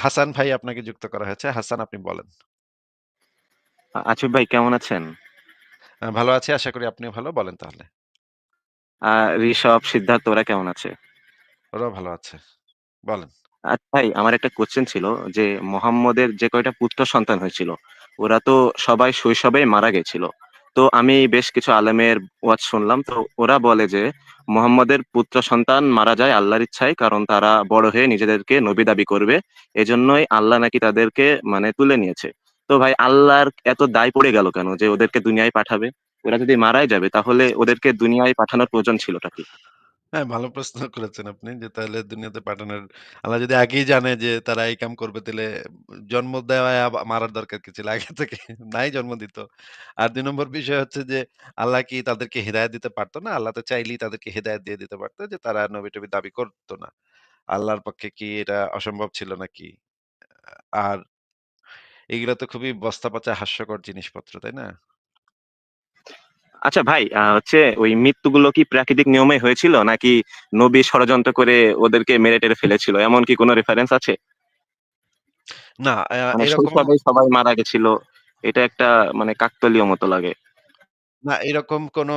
হাসান ভাই আপনাকে যুক্ত করা হয়েছে। হাসান আপনি বলেন। আ আছিফ ভাই কেমন আছেন? ভালো আছি। আশা করি আপনি ভালো। বলেন তাহলে। ঋষভ, সিদ্ধার্থ ওরা কেমন আছে? ওরাও ভালো আছে। বলেন। আচ্ছা ভাই আমার একটা কোয়েশ্চেন ছিল যে মোহাম্মদের যে কয়টা পুত্র সন্তান হয়েছিল ওরা তো সবাই শৈশবেই মারা গেছিল। তো আমি বেশ কিছু আলেমের ওয়াজ শুনলাম। তো ওরা বলে যে, মোহাম্মদের পুত্র সন্তান মারা যায় আল্লাহর ইচ্ছায় কারণ তারা বড় হয়ে নিজেদেরকে নবী দাবি করবে। এজন্যই আল্লাহ নাকি তাদেরকে মানে তুলে নিয়েছে। তো ভাই, আল্লাহর এত দায় পড়ে গেল কেন যে ওদেরকে দুনিয়ায় পাঠাবে? ওরা যদি মারাই যাবে, তাহলে ওদেরকে দুনিয়ায় পাঠানোর প্রয়োজন ছিল কি? হ্যাঁ, ভালো প্রশ্ন করেছেন আপনি যে তাহলে দুনিয়াতে পাঠানোর আল্লাহ যদি আগেই জানে যে তারা এই কাম করবে তাইলে জন্ম দেওয়ায় আবা মারার দরকার কি ছিল? আগে থেকে নাই জন্ম দিত। আর ২ নম্বর বিষয় হচ্ছে যে আল্লাহ কি তাদেরকে হিদায়াত দিতে পারত না? আল্লাহ তো চাইলেই তাদেরকে হিদায়াত দিয়ে দিতে পারত যে তারা নবী-টবি দাবি করত না। আল্লাহর পক্ষে কি এটা অসম্ভব ছিল নাকি? আর এগুলা তো খুবই বস্তা-পচা হাস্যকর জিনিসপত্র, তাই না? আচ্ছা ভাই হচ্ছে ওই মৃত্যুগুলো কি প্রাকৃতিক নিয়মে হয়েছিল? নাকি নবী ষড়যন্ত্র করে ওদেরকে মেরে-টেরে ফেলেছিল? এমন কি কোন রেফারেন্স আছে? না, মানে এরকম সবাই মারা গেছিল। এটা একটা মানে কাকতালীয় মতো লাগে। না এরকম কোনো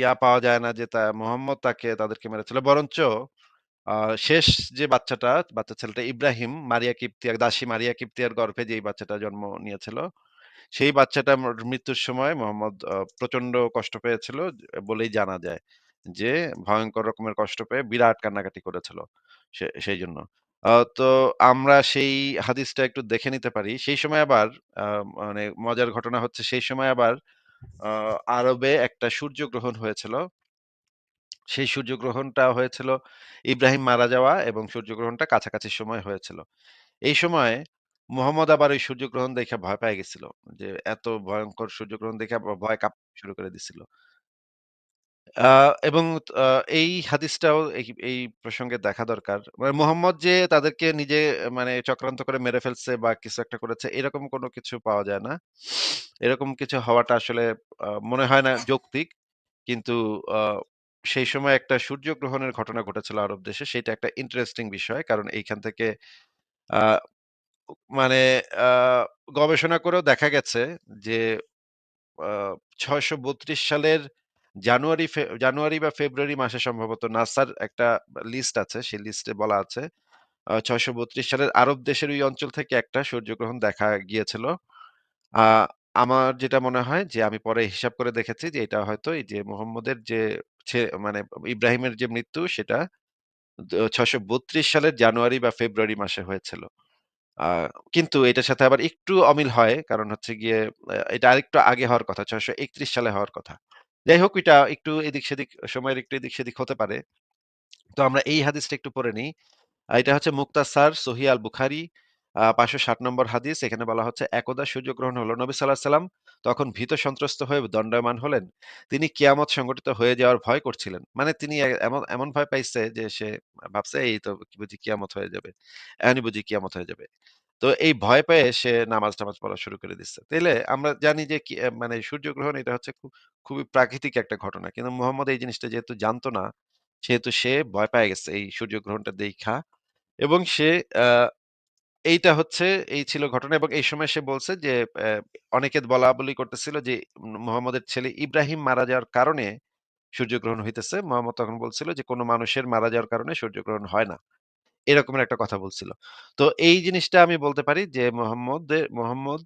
ইয়া পাওয়া যায় না যে তা মোহাম্মদ তাকে তাদেরকে মেরেছিল। বরঞ্চ শেষ যে বাচ্চাটা, বাচ্চা ছেলেটা ইব্রাহিম, মারিয়া কিপ্তিয়ার দাসী মারিয়া কিপ্তিয়ার গর্ভে যেই বাচ্চাটা জন্ম নিয়েছিল, সেই বাচ্চাটা মৃত্যুর সময় মোহাম্মদ প্রচণ্ড কষ্ট পেয়েছিল বলেই জানা যায়। যে, ভয়ঙ্কর রকমের কষ্ট পেয়ে বিরাট কান্নাকাটি করেছিল। সে জন্য তো আমরা সেই হাদিসটা একটু দেখে নিতে পারি। সেই সময় আবার মানে মজার ঘটনা হচ্ছে সেই সময় আবার আরবে একটা সূর্যগ্রহণ হয়েছিল। সেই সূর্যগ্রহণটা হয়েছিল ইব্রাহিম মারা যাওয়া এবং সূর্যগ্রহণটা কাছাকাছি সময় হয়েছিল। এই সময়ে মুহাম্মদ আবার ওই সূর্যগ্রহণ দেখে ভয় পেয়ে গেছিল। যে এত ভয়ংকর সূর্যগ্রহণ দেখে ভয়ে কাঁপতে শুরু করে দিছিল। এবং এই হাদিসটাও এই প্রসঙ্গে দেখা দরকার। মানে মুহাম্মদ যে তাদেরকে নিজে মানে চক্রান্ত করে মেরে ফেলছে বা কিছু একটা করেছে, এরকম কোনো কিছু পাওয়া যায় না। এরকম কিছু হওয়াটা আসলে মনে হয় না যৌক্তিক। কিন্তু সেই সময় একটা সূর্যগ্রহণের ঘটনা ঘটেছিল আরব দেশে। সেটা একটা ইন্টারেস্টিং বিষয়। কারণ এইখান থেকে মানে গবেষণা করেও দেখা গেছে যে ৬৩২ সালের জানুয়ারি জানুয়ারি বা ফেব্রুয়ারি মাসে সম্ভবত নাসার একটা লিস্ট আছে। সেই লিস্টে বলা আছে ৬৩২ সালের আরব দেশের ওই অঞ্চল থেকে একটা সূর্যগ্রহণ দেখা গিয়েছিল। আমার যেটা মনে হয় যে, আমি পরে হিসাব করে দেখেছি যে, এটা হয়তো এই যে মোহাম্মদের যে মানে ইব্রাহিমের যে মৃত্যু, সেটা ৬৩২ সালের জানুয়ারি বা ফেব্রুয়ারি মাসে হয়েছিল। কিন্তু এটার সাথে আবার একটু অমিল হয়। কারণ হচ্ছে গিয়ে, আ এটা আরেকটু আগে হওয়ার কথা। ৬৩১ সালে হওয়ার কথা। যাই হোক, এটা একটু এদিক-সেদিক সময়ের একটু এদিক-সেদিক হতে পারে। তো আমরা এই হাদিসটা একটু পড়ে নিই। এটা হচ্ছে মুক্তাসার সহিহ আল বুখারী আ ৫৬০ নম্বর হাদিস। এখানে বলা হচ্ছে, "একদা সূর্যগ্রহণ হলো। নবী সাঃ সাল্লাম তখন ভীত সন্ত্রস্ত হয়ে দণ্ডায়মান হলেন। তিনি কিয়ামত সংঘটিত হয়ে যাওয়ার ভয় করছিলেন।" মানে তিনি এমন এমন ভয় পাইছে যে সে ভাবছে এই তো বুঝি কিয়ামত হয়ে যাবে। এখনই বুঝি কিয়ামত হয়ে যাবে। তো এই ভয় পেয়ে সে নামাজ-টামাজ পড়া শুরু করে দিচ্ছে। তাইলে আমরা জানি যে মানে সূর্যগ্রহণ এটা হচ্ছে খুব খুবই প্রাকৃতিক একটা ঘটনা। কিন্তু মোহাম্মদ এই জিনিসটা যেহেতু জানতো না, সেহেতু সে ভয় পেয়ে গেছে এই সূর্যগ্রহণটা দেখা এবং সে এইটা হচ্ছে এই ছিল ঘটনা এবং এই সময় সে বলছে যে অনেকে বলা-বলি করতেছিল যে মুহাম্মদের ছেলে ইব্রাহিম মারা যাওয়ার কারণে সূর্যগ্রহণ হইতেছে। মুহাম্মদ তখন বলছিল যে, "কোন মানুষের মারা যাওয়ার কারণে সূর্যগ্রহণ হয় না।" এরকমের একটা কথা বলছিল। তো এই জিনিসটা আমি বলতে পারি যে মোহাম্মদ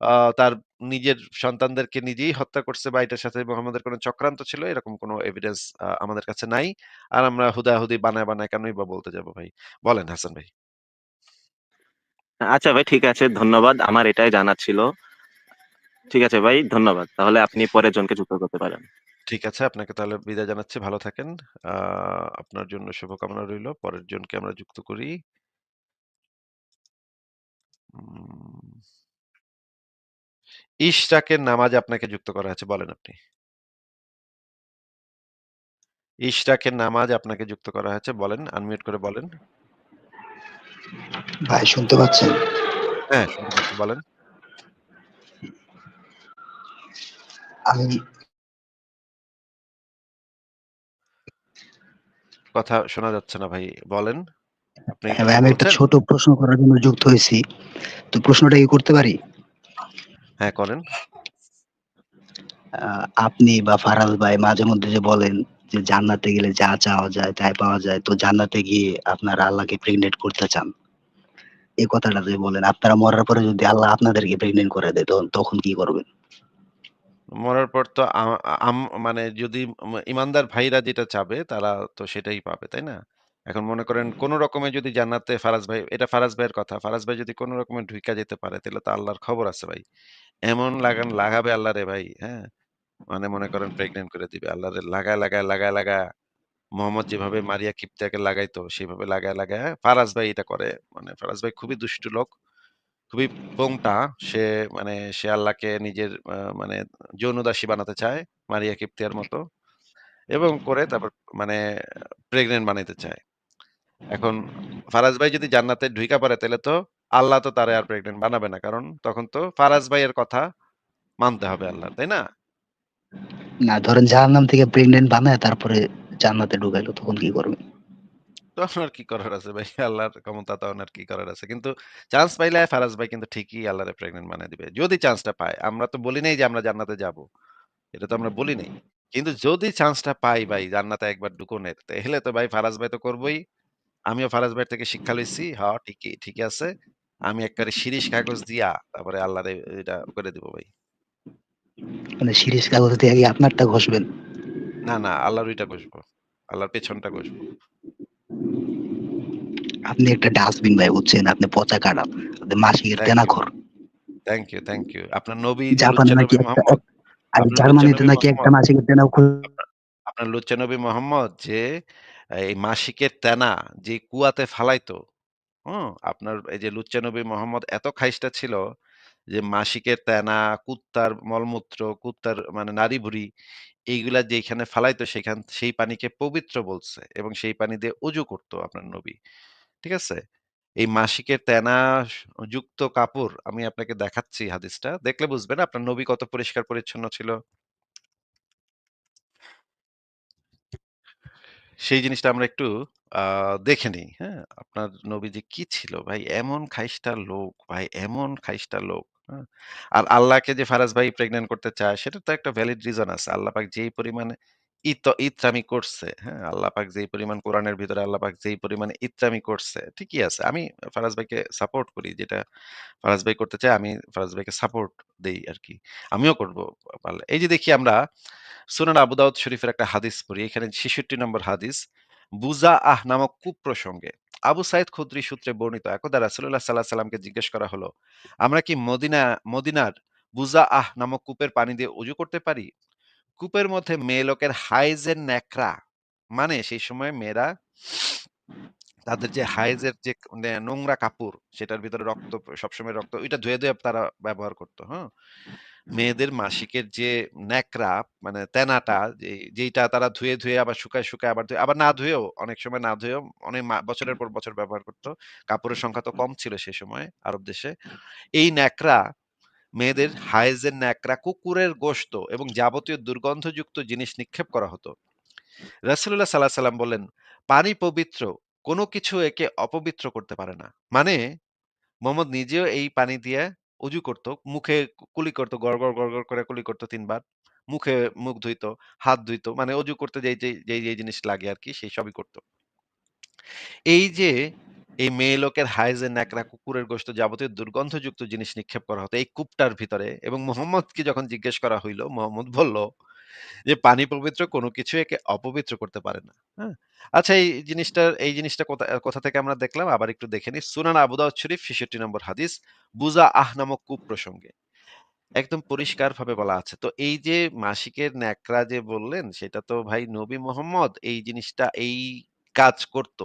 আ তার নিজের সন্তানদেরকে নিজেই হত্যা করছে বা এটার সাথে মুহাম্মদের কোন চক্রান্ত ছিল এরকম কোন এভিডেন্স আমাদের কাছে নাই। আর আমরা হুদাহুদি বানায়, বানায় কেনই বা বলতে যাব ভাই। বলেন হাসান ভাই। আচ্ছা ভাই ঠিক আছে ধন্যবাদ। আমার এটাই জানার ছিল। ঠিক আছে ভাই ধন্যবাদ। তাহলে আপনি পরের জনকে যুক্ত করতে পারেন। ঠিক আছে আপনাকে তাহলে বিদায় জানাচ্ছি। ভালো থাকেন। আপনার জন্য শুভকামনা রইল। পরের জনকে আমরা যুক্ত করি। উম ইশরাকের নামাজে আপনাকে যুক্ত করা হয়েছে। বলেন আপনি। ইশরাকের নামাজ আপনাকে যুক্ত করা হয়েছে। বলেন, আনমিউট করে বলেন। ভাই শুনতে পাচ্ছেন? হ্যাঁ, শুনতে পাচ্ছি। বলেন। আমি কথা শোনা যাচ্ছে না ভাই। বলেন। হ্যাঁ আমি একটা ছোট প্রশ্ন করার জন্য যুক্ত হয়েছি তো প্রশ্নটা কি করতে পারি হ্যাঁ করেন আপনি বা ফারাজ ভাই মাঝে মধ্যে যে বলেন যে জান্নাতে গেলে যা চাওয়া যায় তাই পাওয়া যায়। তো জান্নাতে গিয়ে আপনারা আল্লাহকে প্রেগনেন্ট করতে চান। এই কথাটা যে বলেন, আপনারা মরার পরে যদি আল্লাহ আপনাদেরকে প্রেগনেন্ট করে দেয়, তখন তখন কি করবেন? মরার পর তো মানে যদি ইমানদার ভাইরা যেটা চাবে, তারা তো সেটাই পাবে, তাই না? এখন মনে করেন কোন রকমে যদি জান্নাতে ফারাজ ভাই, এটা ফারাজ ভাইয়ের কথা, ফারাজ ভাই যদি কোনো রকমে ঢুইকা যেতে পারে, তাহলে তো আল্লাহর খবর আছে ভাই। এমন লাগান লাগাবে আল্লাহ রে ভাই হ্যাঁ? মানে মনে করেন প্রেগনেন্ট করে দিবে। আল্লাহ লাগায় লাগায় লাগায় লাগায় মোহাম্মদ যেভাবে মারিয়া কিপ্তিয়াকে লাগাইতো সেভাবে লাগায় লাগায় ফারাজ ভাই এটা করে। মানে ফারাজ ভাই খুবই দুষ্টু লোক খুবই পোংটা। সে মানে সে আল্লাহকে নিজের আহ, মানে যৌনদাসী বানাতে চায় মারিয়া কিপ্তিয়ার মতো এবং করে তারপর মানে প্রেগনেন্ট বানাইতে চায়। এখন ফারাজ ভাই যদি জান্নাতে ঢুইকা পড়ে তাহলে তো আল্লাহ তো তারে আর প্রেগনেন্ট বানাবে না। কারণ তখন তো ফারাজ ভাইয়ের কথা মানতে হবে আল্লাহ তাই না? না, ধরেন জাহান্নাম থেকে প্রেগনেন্ট বানায় তারপরে জান্নাতে ঢুকাইলো, তখন কি আপনার কি করার আছে ভাই? আল্লাহর ক্ষমতা কি করার আছে? কিন্তু চান্স পাইলে ফারাজ ভাই কিন্তু ঠিকই আল্লাহরে প্রেগনেন্ট বানিয়ে দিবে। যদি চান্সটা পায়, আমরা তো বলি নাই যে আমরা জান্নাতে যাব। এটা তো আমরা বলি নাই। কিন্তু যদি চান্সটা পাই ভাই, জান্নাতে একবার ঢুকনের তাহলে তো ভাই ফারাজ ভাই তো করবোই। আমিও ফারাজ ভাই থেকে শিক্ষা লইছি। হ্যাঁ ঠিকই ঠিকই আছে। আমি একবারে শিরিষ কাগজ দিয়া তারপরে আল্লাহরে এটা করে দিব ভাই। মানে সিরিজ কাগজ দিয়ে আগে আপনারটা ঘষবেন। না না আল্লাহর ওইটা ঘষবো। আল্লাহর পেছনটা ঘষবো। আপনি একটা ডাস্টবিন ভাই বুঝছেন? আপনি পচা আপনি মাসিকের থ্যাংক ইউ থ্যাংক ইউ আপনার নবী জাপানে নাকি আর জার্মানিতে নাকি একটা মাসিকের তেনা আপনার মোহাম্মদ যে এই মাসিকের তেনা যে কুয়াতে ফালাইতো হুম? আপনার এই যে লুচ্চা নবী মোহাম্মদ এত খাইস্টা ছিল যে মাসিকের তেনা, কুত্তার মলমূত্র, কুত্তার মানে নারী ভুড়ি এইগুলা যেখানে ফালাইতো সেখান, সেই পানিকে পবিত্র বলছে এবং সেই পানি দিয়ে অজু করতো আপনার নবী। ঠিক আছে? এই মাসিকের তেনা যুক্ত কাপড় আমি আপনাকে দেখাচ্ছি হাদিসটা। দেখলে বুঝবেন আপনার নবী কত পরিষ্কার পরিচ্ছন্ন ছিল। সেই জিনিসটা আমরা একটু দেখে নিই হ্যাঁ? আপনার নবীজি কি ছিল ভাই? এমন খাইস্টা লোক ভাই, এমন খাইস্টা লোক। আর আল্লাহকে যে ফারাজ ভাই প্রেগনেন্ট করতে চায়, সেটা তো একটা ভ্যালিড রিজন আছে। আল্লাহ পাক যেই পরিমাণে ইত, ইত্রামি করছে হ্যাঁ আল্লাহ পাক যেই পরিমাণ কোরআনের ভিতরে আল্লাহ পাক যেই পরিমাণে ইত্রামি করছে, ঠিকই আছে। আমি ফারাজ ভাইকে সাপোর্ট করি, যেটা ফারাজ ভাই করতে চায়, আমি ফারাজ ভাইকে সাপোর্ট দেই আর কি আমিও করব। পারলে এই যে দেখি আমরা সুনান আবু দাউদ শরীফের একটা হাদিস পড়ি। এখানে ছেষট্টি নম্বর হাদিস, বুজা আহ নামক কুপ্রসঙ্গে। আবু সাইদ খুদ্রি সূত্রে বর্ণিত একদা রাসুল্লাহ সাল্লাহ সাল্লামকে জিজ্ঞেস করা হলো, আমরা কি মদিনা, মদিনার বুজা আহ নামক কূপের পানি দিয়ে উজু করতে পারি? কূপের মধ্যে মেয়ে লোকের হাইজের ন্যাকড়া মানে সেই সময় মেয়েরা তাদের যে হাইজের যে নোংরা কাপড়, সেটার ভিতরে রক্ত, সবসময় রক্ত ওইটা ধুয়ে ধুয়ে তারা ব্যবহার করতো হ্যাঁ? মেয়েদের মাসিকের যে ন্যাকড়া মানে তেনাটা যে যেইটা তারা ধুয়ে ধুয়ে আবার শুকায় শুকায় আবার ধুয়ে আবার না ধুয়েও অনেক সময় না ধুয়েও অনেক বছরের পর বছর ব্যবহার করতো। কাপড়ের সংখ্যা তো কম ছিল সেই সময় আরব দেশে। এই ন্যাকড়া মেয়েদের হাইজের ন্যাকড়া কুকুরের গোশত এবং যাবতীয় দুর্গন্ধযুক্ত জিনিস নিক্ষেপ করা হতো। রাসূলুল্লাহ সাল্লাল্লাহু আলাইহি সাল্লাম বললেন পানি পবিত্র কোনো কিছু একে অপবিত্র করতে পারে না। মানে মোহাম্মদ নিজেও এই পানি দিয়ে উজু করত, মুখে কুলি করত, গড় গড় করে কুলি করত তিনবার। মুখে মুখ ধুইতো, হাত ধুইতো মানে অজু করতে যেই যেই যেই জিনিস লাগে আর কি সেই সবই করতো। এই যে, এই মেয়ে লোকের হাইজে ন্যাকড়া কুকুরের গোশত যাবতীয় দুর্গন্ধযুক্ত জিনিস নিক্ষেপ করা হতো, এই কূপটার ভিতরে এবং মোহাম্মদকে যখন জিজ্ঞেস করা হইল, মোহাম্মদ বলল যে পানি পবিত্র কোনো কিছু একে অপবিত্র করতে পারে না হ্যাঁ? আচ্ছা এই জিনিসটা এই জিনিসটা কোথা কোথা থেকে আমরা দেখলাম? আবার একটু দেখে নিই। সুনান আবু দাউদ শরীফ 66 নম্বর হাদিস, বুজা আহ নামক কূপ প্রসঙ্গে। একদম পরিষ্কারভাবে বলা আছে। তো এই যে মাসিকের ন্যাকড়া যে বললেন, সেটা তো ভাই নবী মোহাম্মদ, এই জিনিসটা, এই কাজ করত।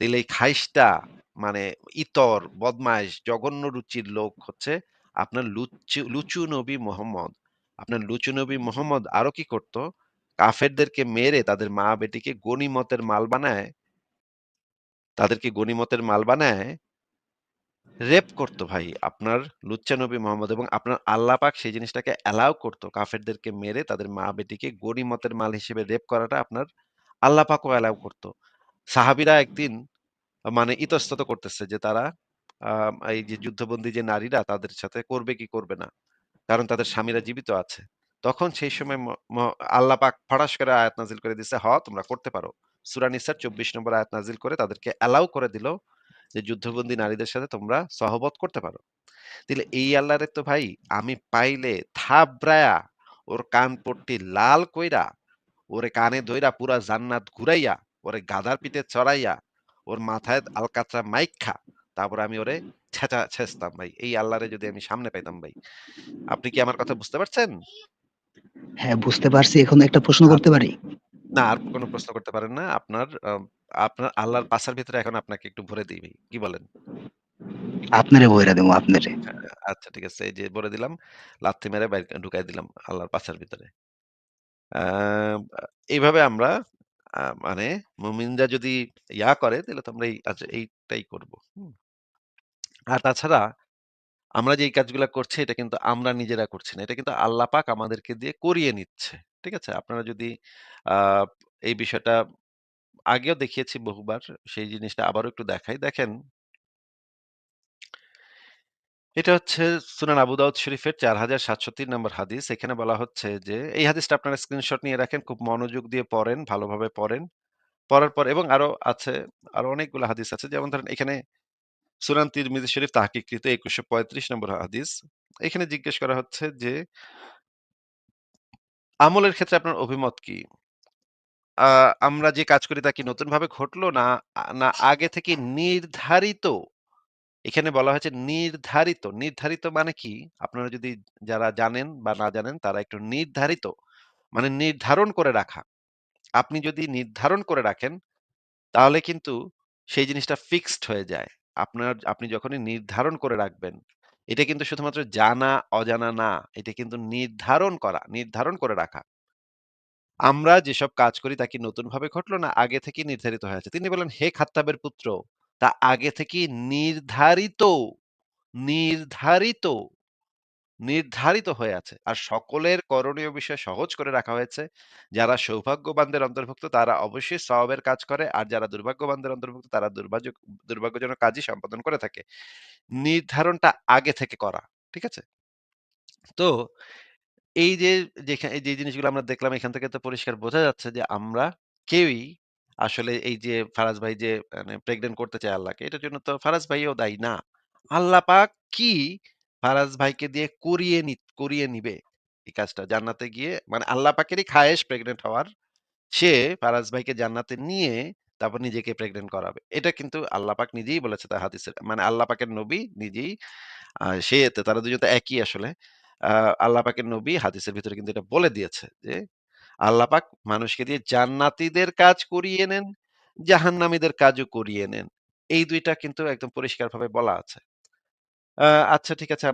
এই খাইসটা মানে ইতর, বদমাইশ, জঘন্য রুচির লোক হচ্ছে আপনার লুচু লুচু নবী মোহাম্মদ। আপনার লুচু নবী মোহাম্মদ আরও কি করত? কাফেরদেরকে মেরে তাদের মা বেটিকে গনিমতের মাল বানায়, তাদেরকে গনিমতের মাল বানায় রেপ করতো ভাই আপনার লুচ্চা নবী মোহাম্মদ এবং আপনার আল্লাহ পাক সেই জিনিসটাকে অ্যালাউ করতো। কাফেরদেরকে মেরে তাদের মা বেটিকে গনিমতের মাল হিসেবে রেপ করাটা আপনার আল্লাহ পাকও অ্যালাউ করতো। সাহাবিরা একদিন মানে ইতস্তত করতেছে যে তারা এই যে যুদ্ধবন্দী যে নারীরা তাদের সাথে করবে কি করবে না। কারণ তাদের স্বামীরা জীবিত আছে। তখন সেই সময় আল্লাহ পাক ফড়াস করে আয়াত নাজিল করে দিছে, "হ তোমরা করতে পারো।" সূরা নিসার ২৪ নম্বর আয়াত নাজিল করে তাদেরকে অ্যালাউ করে দিল যে যুদ্ধবন্দী নারীদের সাথে তোমরা সহবত করতে পারো। তাইলে এই আল্লাহরে তো ভাই আমি পাইলে থাবড়ায়া ওর কান পট্টি লাল কইরা, ওরে কানে ধইরা পুরা জান্নাত ঘুরাইয়া, ওরে গাধার পিঠে চড়াইয়া, ওর মাথায় আলকাতরা মাইখ্যা, তারপরে আমি ওরে ছেঁচা ছেঁচতাম ভাই। এই আল্লাহরে যদি আমি সামনে পাইতাম ভাই। আপনি কি আমার কথা বুঝতে পারছেন? হ্যাঁ, বুঝতে পারছি। এখন একটা প্রশ্ন করতে পারি? না আর কোনো প্রশ্ন করতে পারেন না। আপনার আপনার আল্লাহর পাছার ভিতরে এখন আপনাকে একটু ভরে দেই ভাই। কি বলেন? আপনারে ভইরা দিমু আপনারে। হ্যাঁ, আচ্ছা ঠিক আছে। এই যে ভরে দিলাম। লাথি মেরে বাইর ঢুকাই দিলাম আল্লাহর পাছার ভিতরে। এইভাবে আমরা মানে মুমিনরা যদি ইয়া করে তাহলে তো আমরা এই আচ্ছা এইটাই করব। আর তাছাড়া আমরা যে এই কাজগুলা করছি এটা কিন্তু আমরা নিজেরা করছি না। এটা কিন্তু আল্লাহ পাক আমাদেরকে দিয়ে করিয়ে নিচ্ছে। ঠিক আছে? আপনারা যদি এই বিষয়টা আগেও দেখিয়েছি বহুবার। সেই জিনিসটা আবারও একটু দেখাই। দেখেন এটা হচ্ছে সুনান আবু দাউদ শরীফের ৪৭০৩ নম্বর হাদিস। এখানে বলা হচ্ছে যে এই হাদিসটা আপনারা স্ক্রিনশট নিয়ে রাখেন। খুব মনোযোগ দিয়ে পড়েন, ভালোভাবে পড়েন। পড়ার পর এবং আরও আছে, আরও অনেকগুলো হাদিস আছে। যেমন ধরেন এখানে সুনান তিরমিজি শরীফ তাহকিককৃত ২১৩৫ নম্বর হাদিস। এখানে জিজ্ঞেস করা হচ্ছে যে, আমলের ক্ষেত্রে আপনার অভিমত কি? আমরা যে কাজ করি তা কি নতুনভাবে ঘটলো না না আগে থেকে নির্ধারিত? এখানে বলা হয়েছে নির্ধারিত। নির্ধারিত মানে কি? আপনারা যদি যারা জানেন বা না জানেন, তারা একটু নির্ধারিত মানে নির্ধারণ করে রাখা। আপনি যদি নির্ধারণ করে রাখেন, তাহলে কিন্তু সেই জিনিসটা ফিক্সড হয়ে যায়। আপনার আপনি যখনই নির্ধারণ করে রাখবেন, এটা কিন্তু শুধুমাত্র জানা অজানা না। এটা কিন্তু নির্ধারণ করা, নির্ধারণ করে রাখা। আমরা যেসব কাজ করি তা কি নতুনভাবে ঘটলো না আগে থেকেই নির্ধারিত হয়ে আছে। তিনি বললেন, "হে খাত্তাবের পুত্র, তা আগে থেকেই নির্ধারিত, নির্ধারিত, নির্ধারিত হয়ে আছে। আর সকলের করণীয় বিষয় সহজ করে রাখা হয়েছে। যারা সৌভাগ্যবানদের অন্তর্ভুক্ত, তারা অবশ্যই সওয়াবের কাজ করে। আর যারা দুর্ভাগ্যবানদের অন্তর্ভুক্ত, তারা দুর্ভাগ্য দুর্ভাগ্যজনক কাজই সম্পাদন করে থাকে। নির্ধারণটা আগে থেকে করা। ঠিক আছে? তো এই যে যেখা যে জিনিসগুলো আমরা দেখলাম, এখান থেকে তো পরিষ্কার বোঝা যাচ্ছে যে আমরা কেউই আসলে এই যে ফারাজ ভাই যে মানে প্রেগন্যান্ট করতে চায় আল্লাহকে, এটার জন্য তো ফারাজ ভাইও দায়ী না। আল্লাহ পাক কি ফারাজ ভাইকে দিয়ে করিয়ে নি করিয়ে নিবে এই কাজটা জান্নাতে গিয়ে মানে আল্লাহ পাকেরই খায়েশ প্রেগন্যান্ট হওয়ার। সে ফারাজ ভাইকে জান্নাতে নিয়ে তারপর নিজেকে প্রেগন্যান্ট করাবে। এটা কিন্তু আল্লাহ পাক নিজেই বলেছে তার হাদিসে। মানে আল্লাহ পাকের নবী নিজেই সে এতে তারা দুজন তো একই আসলে। আল্লাহ পাকের নবী হাদিসের ভিতরে কিন্তু এটা বলে দিয়েছে যে, আল্লাহ পাক মানুষকে দিয়ে জান্নাতীদের কাজ করিয়ে নেন, জাহান্নামীদের কাজও করিয়ে নেন। এই দুইটা কিন্তু একদম পরিষ্কারভাবে বলা আছে। আচ্ছা ঠিক আছে